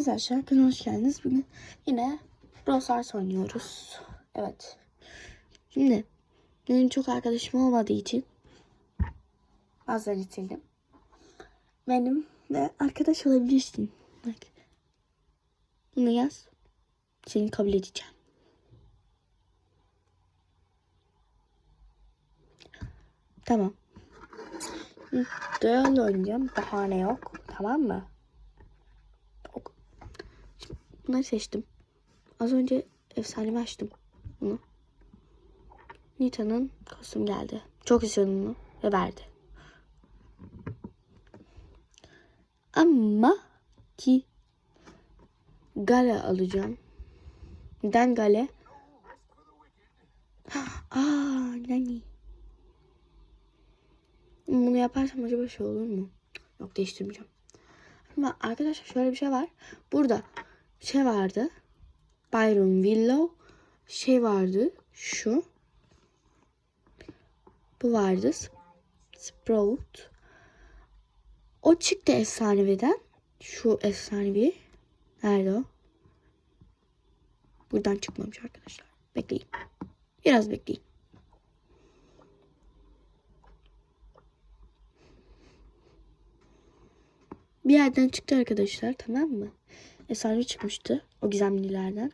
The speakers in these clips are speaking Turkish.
Arkadaşlar kanalıma hoş geldiniz. Bugün yine Brawl oynuyoruz. Evet. Şimdi benim çok arkadaşım olmadığı için bazılarını sildim. Benim de arkadaş olabilirsin. Bak. Bunu yaz. Seni kabul edeceğim. Tamam. Duel oynayacağım. Bahane yok. Tamam mı? Bunları seçtim. Az önce efsanemi açtım. Bunu. Nita'nın kostüm geldi. Çok istiyordum bunu ve verdi. Ama ki Gale alacağım. Neden Gale? Aa, Nani. Bunu yaparsam acaba şey olur mu? Yok değiştirmeyeceğim. Ama arkadaşlar şöyle bir şey var. Burada şey vardı. Byron Willow şey vardı. Şu. Bu vardı. Sprout. O çıktı efsaneviden. Şu efsanevi. Nerede o? Buradan çıkmamış arkadaşlar. Bekleyin. Biraz bekleyin. Bir yerden çıktı arkadaşlar tamam mı? Efsane çıkmıştı o gizemlilerden.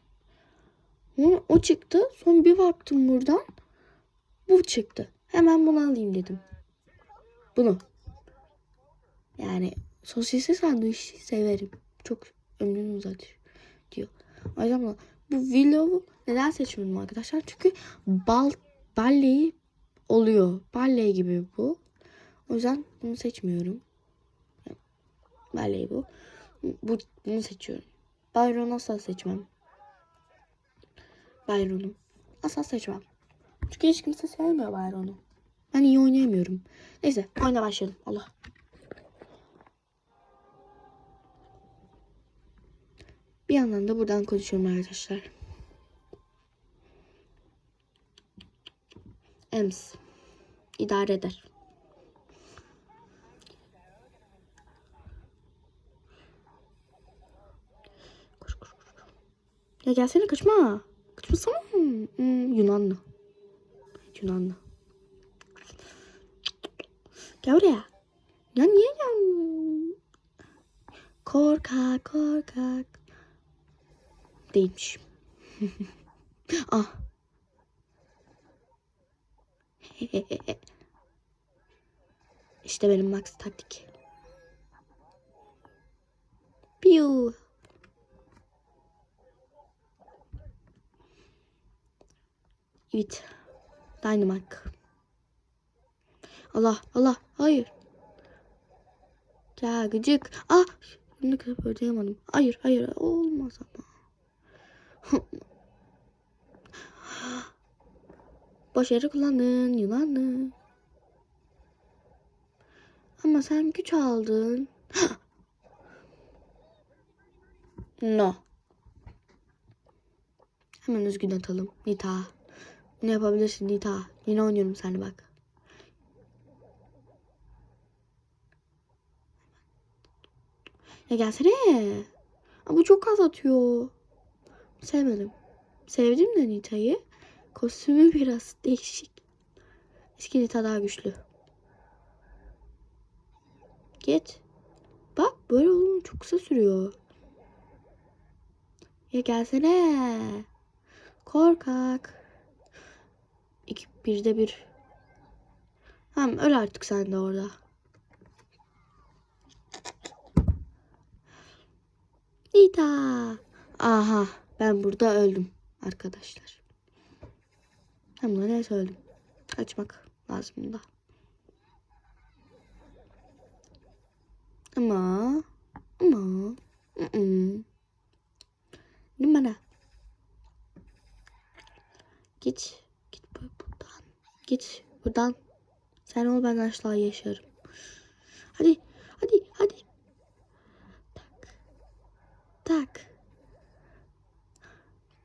Sonra o çıktı. Sonra bir baktım buradan. Bu çıktı. Hemen bunu alayım dedim. Bunu. Yani sosisli sandviç severim. Çok ömrünü uzatır diyor. Bunu- bu Willow'u neden seçmedim arkadaşlar? Çünkü bal balleyi oluyor. Balle gibi bu. O yüzden bunu seçmiyorum. Balleyi bu. Bu. Bunu seçiyorum. Byron'u asla seçmem. Byron'u. Asla seçmem. Çünkü hiç kimse sevmiyor Byron'u. Ben iyi oynayamıyorum. Neyse oyuna başlayalım. Allah. Bir yandan da buradan konuşuyorum arkadaşlar. Ems. idare eder. Ya gelsene kaçma. Kaçmasana. Hmm, Yunanlı. Yunanlı. Gel buraya. Ya niye ya? Korkak korkak. Değilmiş. ah. işte benim max taktik. Piu. Evet. Dynamite. Allah Allah hayır. Ya gıcık. Ah. Ne kadar ödeyemadım. Hayır hayır olmaz ama. Yere kullandın yılanı. Ama sen güç aldın. no. Hemen üzgün atalım. Nita. Ne yapabilirsin Nita? Yine oynuyorum seni bak. Ya gelsene. Aa, bu çok az atıyor. Sevmedim. Sevdim de Nita'yı. Kostümü biraz değişik. Eski Nita daha güçlü. Git. Bak böyle olunca çok kısa sürüyor. Ya gelsene. Korkak. Birde bir. Tamam öl artık sen de orada. Nita. Aha ben burada öldüm arkadaşlar. Ben burada neyse öldüm. Kaçmak lazım da. Ama ama ı Numara. Git. Git bu- buradan. Sen ol ben asla yaşarım. Hadi. Hadi. Hadi. Tak. Tak.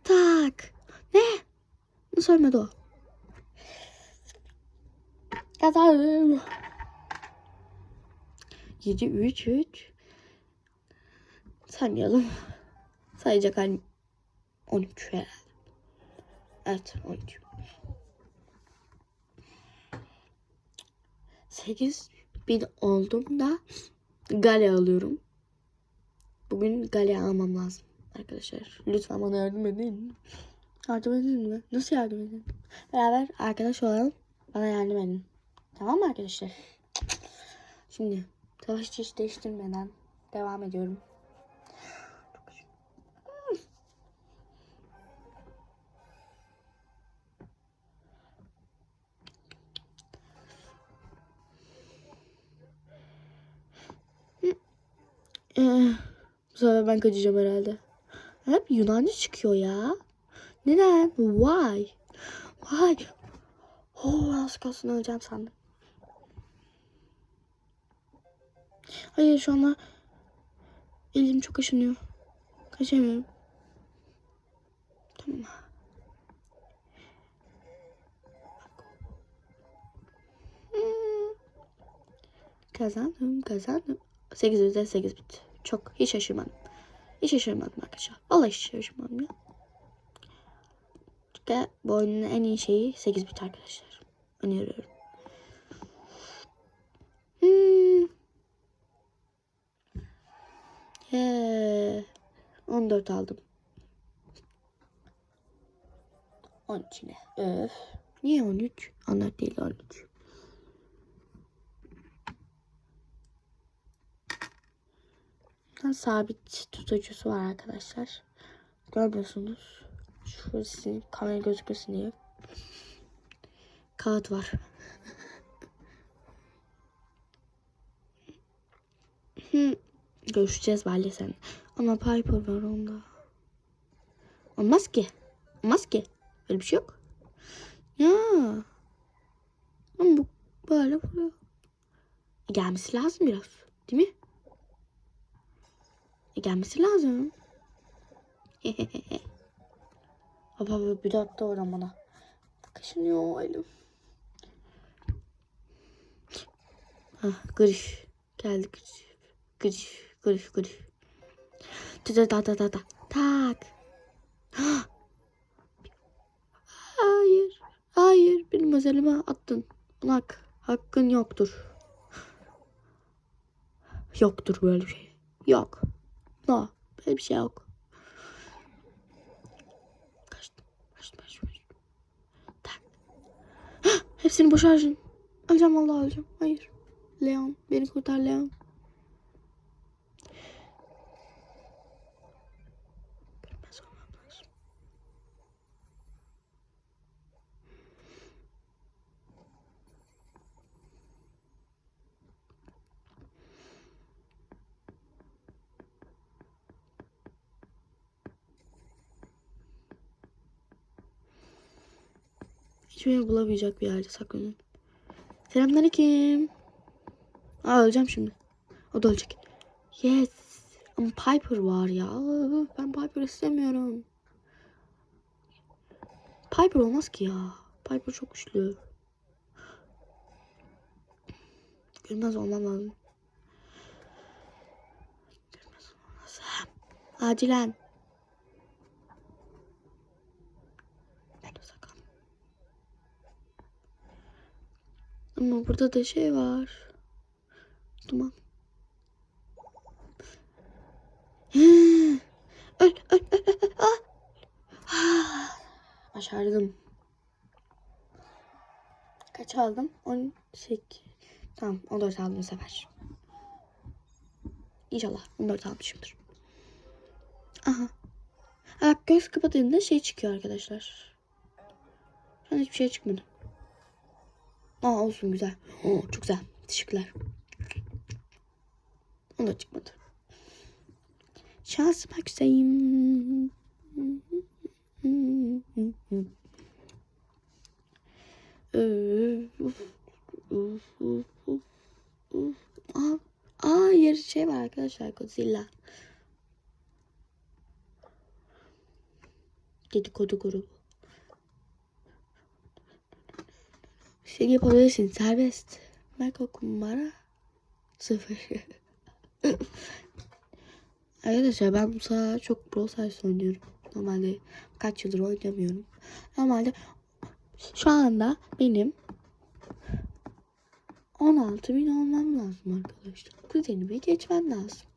Tak. Ne? Nasıl ölmedi o? Kazandım. 7 3 3 Saymayalım. Sayacak halim 13 herhalde. Evet 13. 8 bin oldum da gale alıyorum. Bugün gale almam lazım arkadaşlar. Lütfen bana yardım edin. Yardım edin mi? Nasıl yardım edin? Beraber arkadaş olalım. Bana yardım edin. Tamam mı arkadaşlar? Şimdi savaş hiç değiştirmeden devam ediyorum. Sefer ben kaçacağım herhalde. Hep Yunanca çıkıyor ya. Neden? Why? Why? Oh az kalsın öleceğim sandım. Hayır şu anda elim çok aşınıyor. Kaçamıyorum. Tamam. Hmm. Kazandım, kazandım. 8 üzeri 8 bitti. Çok hiç şaşırmadım. Hiç şaşırmadım arkadaşlar. Vallahi hiç şaşırmadım ya. Çünkü bu oyunun en iyi şeyi 8 bit arkadaşlar. Öneriyorum. Hmm. Yeah. 14 aldım. 13 yine. Öf. Niye 13? 14 değil 13. Bunun sabit tutucusu var arkadaşlar. Görmüyorsunuz. Şurası kamera gözükmesin diye. Kağıt var. Görüşeceğiz belki sen. Ama Piper var onda. Olmaz ki. Olmaz ki. Öyle bir şey yok. Ya. Ama bu böyle vuruyor. Gelmesi lazım biraz. Değil mi? E, gelmesi lazım. Baba bir bir dakika oradan bana. Kaşınıyor elim. Hah gırış. Geldi gırış. Gırış. Gırış gırış. Ta ta ta ta ta ta. Tak. Hayır. Hayır. Benim özelime attın. Buna hak, hakkın yoktur. Yoktur böyle bir şey. Yok. No. Böyle bir şey yok. Kaçtım. Kaçtım. Kaçtım. Tak. Hah, Hepsini boş harcayın. Vallahi öleceğim. Hayır. Leon. Beni kurtar Leon. Hiç bulamayacak bir yerde saklanın. Selamünaleyküm. Aa öleceğim şimdi. O da ölecek. Yes. Ama Piper var ya. Ben Piper istemiyorum. Piper olmaz ki ya. Piper çok güçlü. Görmez olmam lazım. Görmez olmam lazım. Acilen. Nerede saklan? Ama burada da şey var. Duman. öl, öl, öl, öl, öl. Ah. Ah. Başardım. Kaç aldım? 18. Tamam 14 aldım bu sefer. İnşallah 14 almışımdır. Aha. Ha, bak göz kapadığımda şey çıkıyor arkadaşlar. Şu an hiçbir şey çıkmadı. Aa olsun güzel. Oo, çok güzel. Teşekkürler. O da çıkmadı. Şansıma uf, uf. Aa, aa yer şey var arkadaşlar Godzilla. Dedikodu grubu. Şey yapabilirsin serbest. Marco Kumbara sıfır. Arkadaşlar ben bu sıra çok Brawl Stars oynuyorum. Normalde kaç yıldır oynamıyorum. Normalde şu anda benim 16 bin olmam lazım arkadaşlar. Kuzenimi geçmem lazım.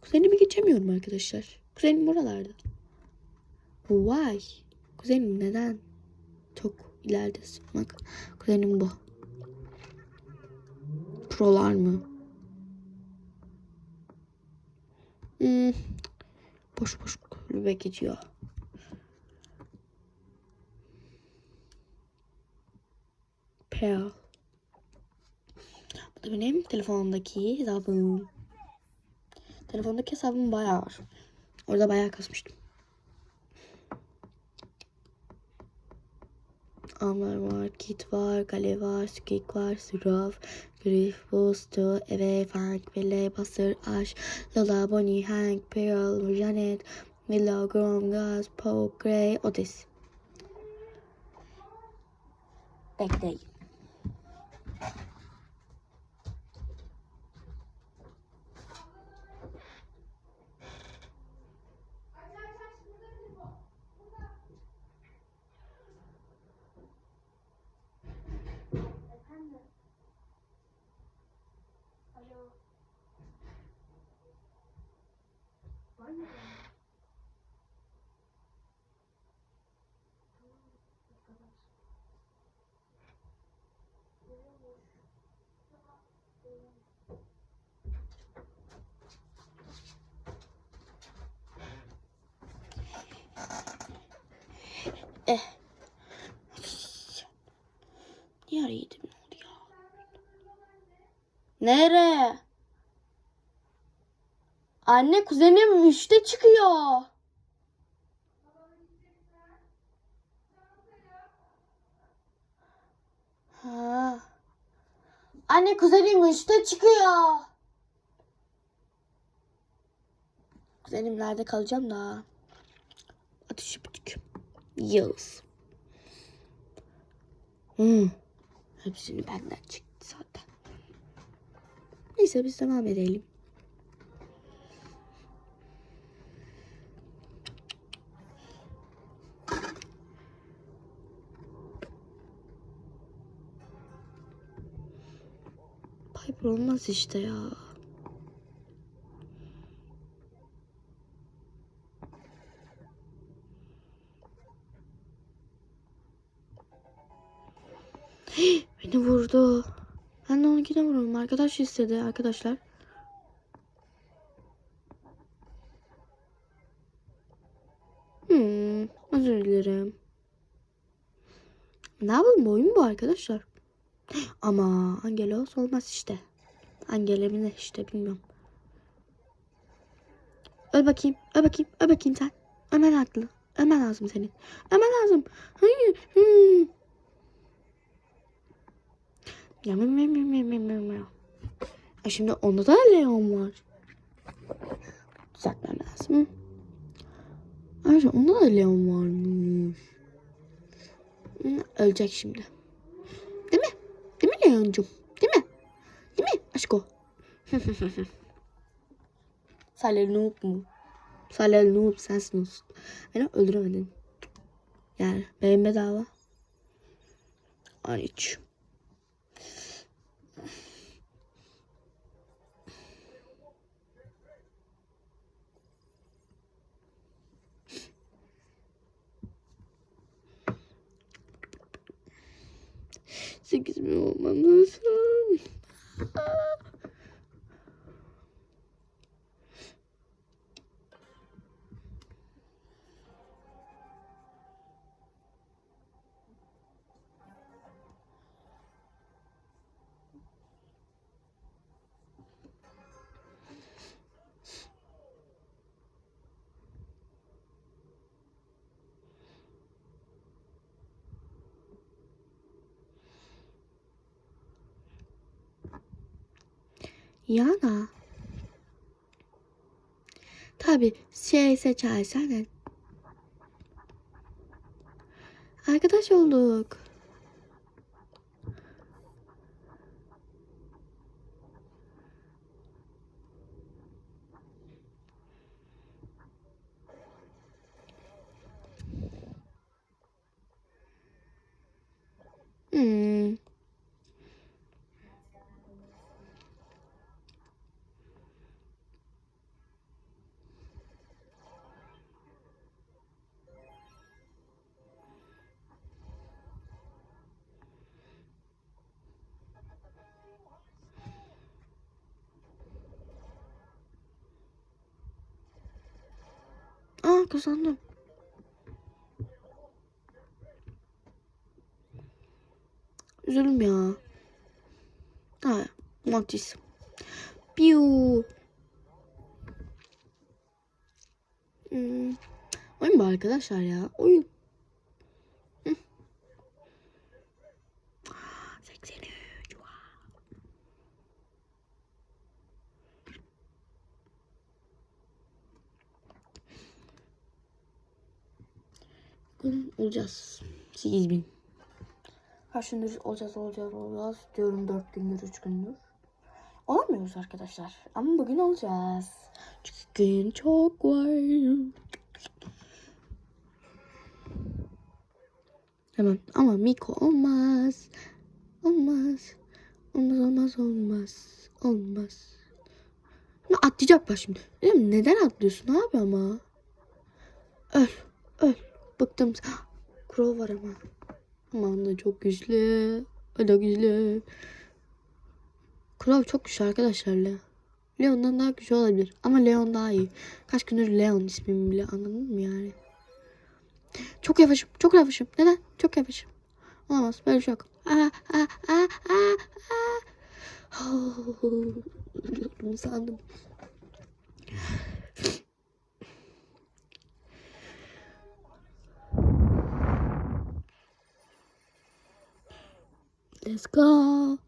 Kuzenimi geçemiyorum arkadaşlar. Kuzenim buralarda. Vay. Kuzenim neden? Çok ileridesin. Bak kuzenim bu. Prolar mı? Hmm. Boş boş kulübe geçiyor. Pearl. Bu da benim telefondaki hesabım. Telefondaki hesabım bayağı var. Orada bayağı kasmıştım. Amar var, Kit var, Gale var, Skik var, Siraf, Griff, Bustu, Eve, Frank, Bele, Basır, Ash, Lola, Bonnie, Hank, Pearl, Janet, Willow, Grom, Gus, Poe, Grey, Otis. Bekleyin. Eh. Ne oldu ya? Nere? Anne kuzenim üçte çıkıyor. Ha. Anne kuzenim üçte çıkıyor. Kuzenim nerede kalacağım da? Ateşi buçuk. Yağız. Hmm. Hepsini benden çıktı zaten. Neyse biz devam edelim. Olmaz işte ya. Beni vurdu. Ben de onunkine vururum. Arkadaş istedi arkadaşlar. Hmm, özür dilerim. Ne yapalım oyun bu arkadaşlar. Ama Angelos olmaz işte. Angela mi ne işte bilmiyorum. Öl bakayım, öl bakayım, öl bakayım sen. Ölmen haklı. Ölmen lazım senin. Ölmen lazım. Hayır. Hmm. Ya mı mı. E şimdi onda da Leon var. Düzeltmem lazım. Ayrıca onda da Leon varmış. Ölecek şimdi. Değil mi? Değil mi Leon'cum? Salih noob mu? Salih noob sensin olsun. Beni öldüremedin. Yani benim bedava. 13. Sekiz mi olmam lazım? Yana. Tabi şey seçersen. Arkadaş olduk. Hmm. Aa kazandım. Üzülüm ya. Ha, Mortis. Piu. Hmm. Oyun bu arkadaşlar ya. Oyun. Bugün olacağız. 8000. Kaç gündür olacağız olacağız olacağız diyorum 4 gündür 3 gündür. Olamıyoruz arkadaşlar. Ama bugün olacağız. Çünkü gün çok var. Hemen ama Miko olmaz. Olmaz. Olmaz olmaz olmaz. Olmaz. Şimdi atlayacak bak şimdi. Neden atlıyorsun abi ama? Öl. Öl. Bıktım. Crow var ama. Aman da çok güçlü. O da güçlü. Crow çok güçlü arkadaşlar Leo. Leon'dan daha güçlü olabilir. Ama Leon daha iyi. Kaç gündür Leon ismimi bile anladın mı yani? Çok yavaşım. Çok yavaşım. Neden? Çok yavaşım. Olamaz. Böyle bir şey. Aa, aa, aa, aa, aa. Ölüyordum sandım. Let's go.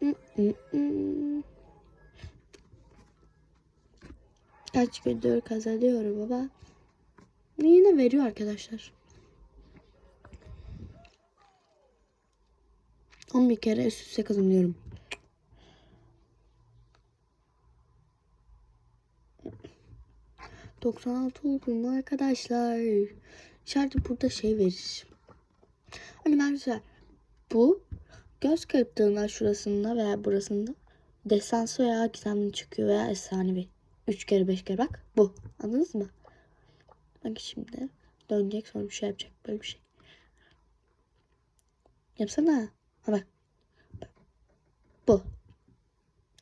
Mm, mm, mm. Kaç gündür kazanıyorum ama yine veriyor arkadaşlar. 11 kere üst üste kazanıyorum. ...96 oldum arkadaşlar. İçeride burada şey verir. Hani arkadaşlar bu göz kırptığında şurasında veya burasında destansı veya gizemli çıkıyor veya efsanevi. 3 kere 5 kere bak bu. Anladınız mı? Bak şimdi dönecek sonra bir şey yapacak böyle bir şey. Yapsana. Ha bak. Bu.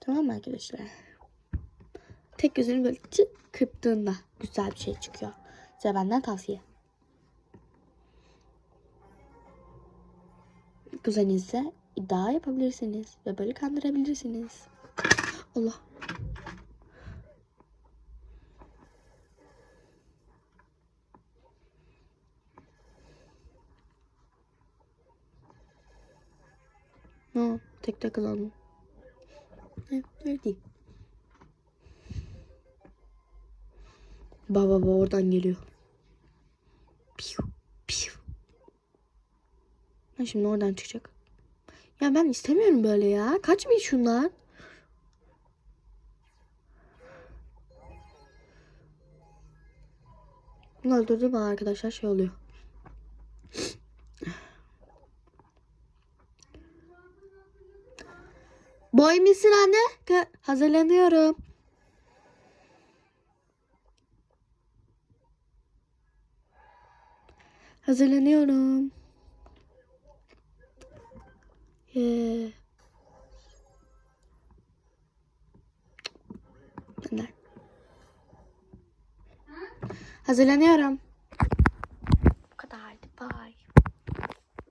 Tamam mı arkadaşlar? Tek gözünü böyle kırptığında güzel bir şey çıkıyor. Size benden tavsiye. Kuzeninizle iddia yapabilirsiniz ve böyle kandırabilirsiniz. Allah. Ha, tek tek öyle değil. Baba baba oradan geliyor. Piu. Ha, şimdi oradan çıkacak. Ya ben istemiyorum böyle ya. Kaçmayın şunlar. Bunu öldürdüm arkadaşlar şey oluyor. Boy misin anne? Hazırlanıyorum. Hazırlanıyorum. Ee, Hazırlanıyorum. Bu kadar. Bye.